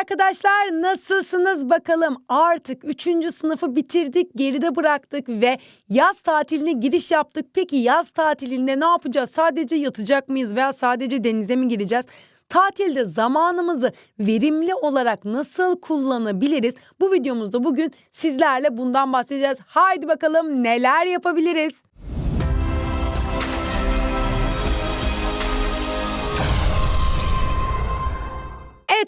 arkadaşlar nasılsınız bakalım artık 3. sınıfı bitirdik geride bıraktık ve yaz tatiline giriş yaptık. Peki yaz tatilinde ne yapacağız sadece yatacak mıyız veya sadece denize mi gireceğiz? Tatilde zamanımızı verimli olarak nasıl kullanabiliriz? Bu videomuzda bugün sizlerle bundan bahsedeceğiz. Haydi bakalım neler yapabiliriz?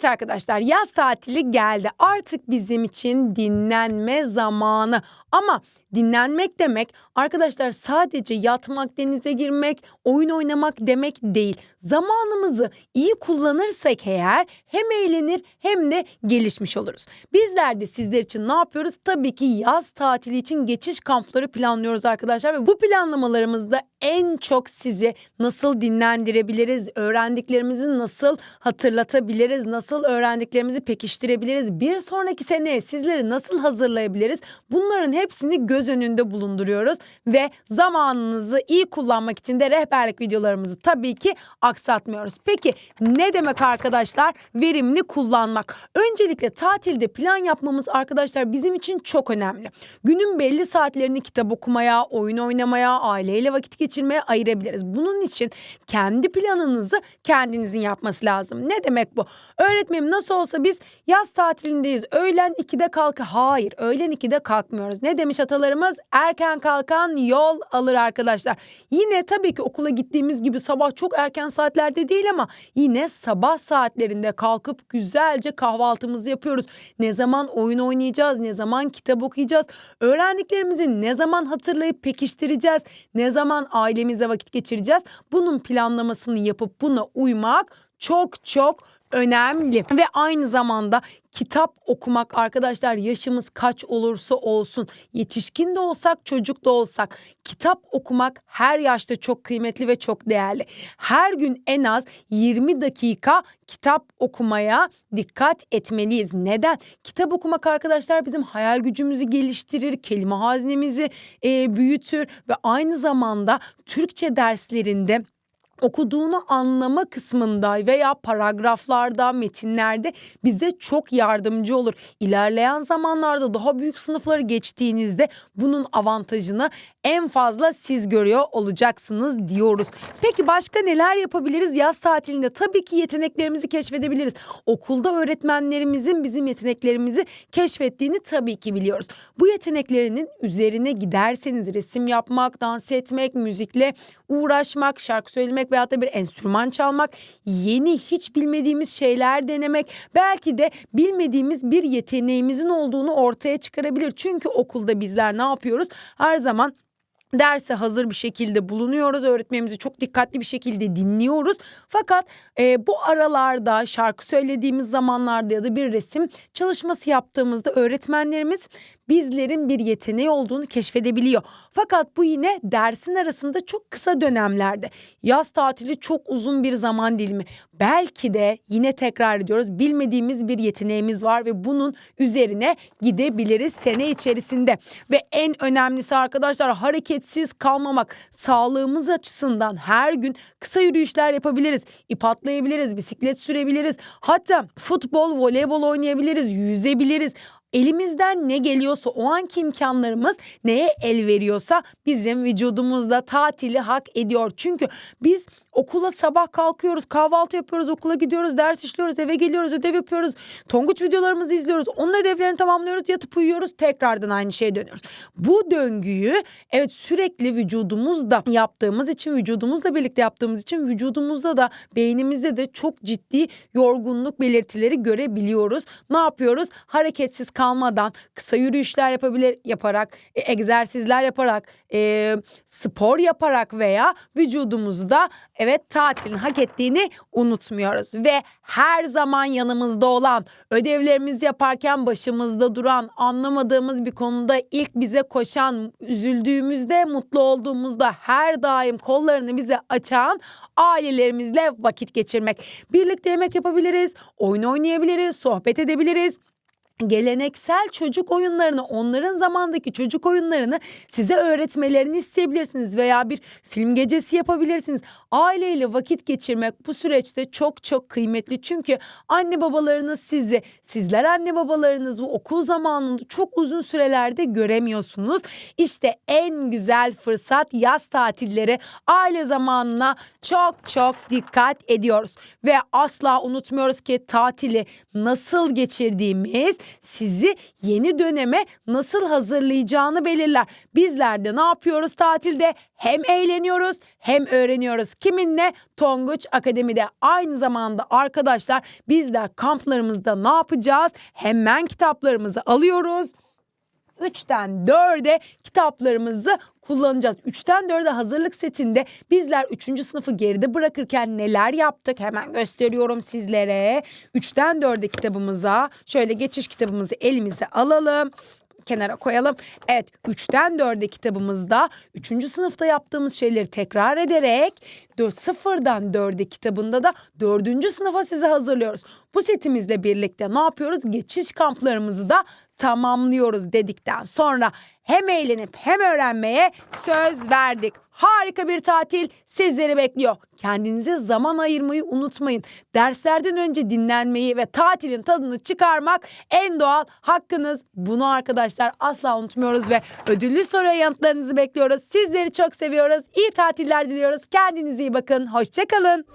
Evet arkadaşlar yaz tatili geldi. Artık bizim için dinlenme zamanı. Ama dinlenmek demek arkadaşlar sadece yatmak, denize girmek, oyun oynamak demek değil. Zamanımızı iyi kullanırsak eğer hem eğlenir hem de gelişmiş oluruz. Bizler de sizler için ne yapıyoruz? Tabii ki yaz tatili için geçiş kampları planlıyoruz arkadaşlar ve bu planlamalarımızda en çok sizi nasıl dinlendirebiliriz, öğrendiklerimizi nasıl hatırlatabiliriz, nasıl öğrendiklerimizi pekiştirebiliriz, bir sonraki seneye sizleri nasıl hazırlayabiliriz? Bunların hepsini göz önünde bulunduruyoruz ve zamanınızı iyi kullanmak için de rehberlik videolarımızı tabii ki aksatmıyoruz. Peki ne demek arkadaşlar? Verimli kullanmak. Öncelikle tatilde plan yapmamız arkadaşlar bizim için çok önemli. Günün belli saatlerini kitap okumaya, oyun oynamaya, aileyle vakit geçirmeye ayırabiliriz. Bunun için kendi planınızı kendinizin yapması lazım. Ne demek bu? Öğretmenim nasıl olsa biz yaz tatilindeyiz. Öğlen 2'de kalk. Hayır, öğlen 2'de kalkmıyoruz. Ne demiş atalarımız? Erken kalkan yol alır arkadaşlar. Yine tabii ki okula gittiğimiz gibi sabah çok erken saatlerde değil ama yine sabah saatlerinde kalkıp güzelce kahvaltımızı yapıyoruz. Ne zaman oyun oynayacağız, ne zaman kitap okuyacağız, öğrendiklerimizi ne zaman hatırlayıp pekiştireceğiz, ne zaman ailemizle vakit geçireceğiz. Bunun planlamasını yapıp buna uymak çok çok önemli ve aynı zamanda kitap okumak arkadaşlar yaşımız kaç olursa olsun yetişkin de olsak çocuk da olsak kitap okumak her yaşta çok kıymetli ve çok değerli. Her gün en az 20 dakika kitap okumaya dikkat etmeliyiz. Neden? Kitap okumak arkadaşlar bizim hayal gücümüzü geliştirir, kelime haznemizi e, büyütür ve aynı zamanda Türkçe derslerinde okuduğunu anlama kısmında veya paragraflarda, metinlerde bize çok yardımcı olur. İlerleyen zamanlarda daha büyük sınıfları geçtiğinizde bunun avantajını en fazla siz görüyor olacaksınız diyoruz. Peki başka neler yapabiliriz yaz tatilinde? Tabii ki yeteneklerimizi keşfedebiliriz. Okulda öğretmenlerimizin bizim yeteneklerimizi keşfettiğini tabii ki biliyoruz. Bu yeteneklerinin üzerine giderseniz resim yapmak, dans etmek, müzikle uğraşmak, şarkı söylemek veyahut da bir enstrüman çalmak, yeni hiç bilmediğimiz şeyler denemek, belki de bilmediğimiz bir yeteneğimizin olduğunu ortaya çıkarabilir. Çünkü okulda bizler ne yapıyoruz? Her zaman derse hazır bir şekilde bulunuyoruz. Öğretmenimizi çok dikkatli bir şekilde dinliyoruz. Fakat e, bu aralarda şarkı söylediğimiz zamanlarda ya da bir resim çalışması yaptığımızda öğretmenlerimiz bizlerin bir yeteneği olduğunu keşfedebiliyor. Fakat bu yine dersin arasında çok kısa dönemlerde. Yaz tatili çok uzun bir zaman dilimi. Belki de yine tekrar ediyoruz bilmediğimiz bir yeteneğimiz var ve bunun üzerine gidebiliriz sene içerisinde. Ve en önemlisi arkadaşlar hareketsiz kalmamak. Sağlığımız açısından her gün kısa yürüyüşler yapabiliriz. İp atlayabiliriz, bisiklet sürebiliriz. Hatta futbol, voleybol oynayabiliriz, yüzebiliriz elimizden ne geliyorsa o anki imkanlarımız neye el veriyorsa bizim vücudumuzda tatili hak ediyor. Çünkü biz okula sabah kalkıyoruz, kahvaltı yapıyoruz, okula gidiyoruz, ders işliyoruz, eve geliyoruz, ödev yapıyoruz. Tonguç videolarımızı izliyoruz. Onun ödevlerini tamamlıyoruz, yatıp uyuyoruz, tekrardan aynı şeye dönüyoruz. Bu döngüyü evet sürekli vücudumuzda yaptığımız için, vücudumuzla birlikte yaptığımız için vücudumuzda da beynimizde de çok ciddi yorgunluk belirtileri görebiliyoruz. Ne yapıyoruz? Hareketsiz kalmadan kısa yürüyüşler yapabilir yaparak, e, egzersizler yaparak, e, spor yaparak veya vücudumuzda evet tatilin hak ettiğini unutmuyoruz ve her zaman yanımızda olan, ödevlerimizi yaparken başımızda duran, anlamadığımız bir konuda ilk bize koşan, üzüldüğümüzde, mutlu olduğumuzda her daim kollarını bize açan ailelerimizle vakit geçirmek. Birlikte yemek yapabiliriz, oyun oynayabiliriz, sohbet edebiliriz geleneksel çocuk oyunlarını, onların zamandaki çocuk oyunlarını size öğretmelerini isteyebilirsiniz veya bir film gecesi yapabilirsiniz. Aileyle vakit geçirmek bu süreçte çok çok kıymetli. Çünkü anne babalarınız sizi, sizler anne babalarınızı okul zamanında çok uzun sürelerde göremiyorsunuz. İşte en güzel fırsat yaz tatilleri aile zamanına çok çok dikkat ediyoruz. Ve asla unutmuyoruz ki tatili nasıl geçirdiğimiz sizi yeni döneme nasıl hazırlayacağını belirler. Bizler de ne yapıyoruz tatilde? Hem eğleniyoruz hem öğreniyoruz. Kiminle? Tonguç Akademi'de. Aynı zamanda arkadaşlar bizler kamplarımızda ne yapacağız? Hemen kitaplarımızı alıyoruz. 3'ten 4'e kitaplarımızı kullanacağız. 3'ten 4'e hazırlık setinde bizler 3. sınıfı geride bırakırken neler yaptık hemen gösteriyorum sizlere. 3'ten 4'e kitabımıza şöyle geçiş kitabımızı elimize alalım kenara koyalım. Evet 3'ten 4'e kitabımızda 3. sınıfta yaptığımız şeyleri tekrar ederek 4, 0'dan 4'e kitabında da 4. sınıfa sizi hazırlıyoruz. Bu setimizle birlikte ne yapıyoruz? Geçiş kamplarımızı da tamamlıyoruz dedikten sonra hem eğlenip hem öğrenmeye söz verdik. Harika bir tatil sizleri bekliyor. Kendinize zaman ayırmayı unutmayın. Derslerden önce dinlenmeyi ve tatilin tadını çıkarmak en doğal hakkınız. Bunu arkadaşlar asla unutmuyoruz ve ödüllü soruya yanıtlarınızı bekliyoruz. Sizleri çok seviyoruz. İyi tatiller diliyoruz. Kendinize iyi bakın. Hoşçakalın.